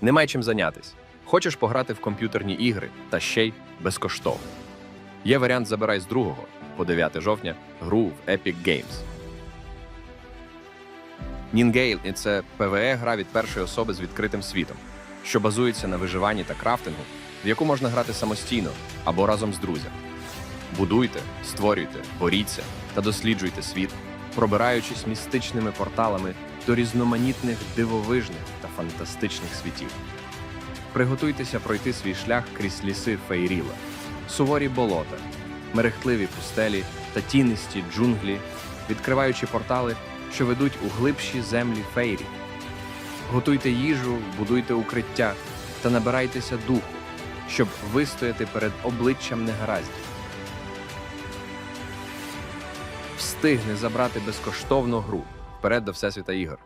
Немає чим зайнятись. Хочеш пограти в комп'ютерні ігри та ще й безкоштовно. Є варіант забирай з 2 по 9 жовтня гру в Epic Games. Нінгейл – це ПВЕ гра від першої особи з відкритим світом, що базується на виживанні та крафтингу, в яку можна грати самостійно або разом з друзями. Будуйте, створюйте, боріться та досліджуйте світ, пробираючись містичними порталами до різноманітних дивовижних та фантастичних світів. Приготуйтеся пройти свій шлях крізь ліси Фейріла, суворі болота, мерехтливі пустелі та тінисті джунглі, відкриваючи портали, що ведуть у глибші землі Фейрі. Готуйте їжу, будуйте укриття та набирайтеся духу, щоб вистояти перед обличчям негараздів. Встигни забрати безкоштовну гру вперед до Всесвіта ігор.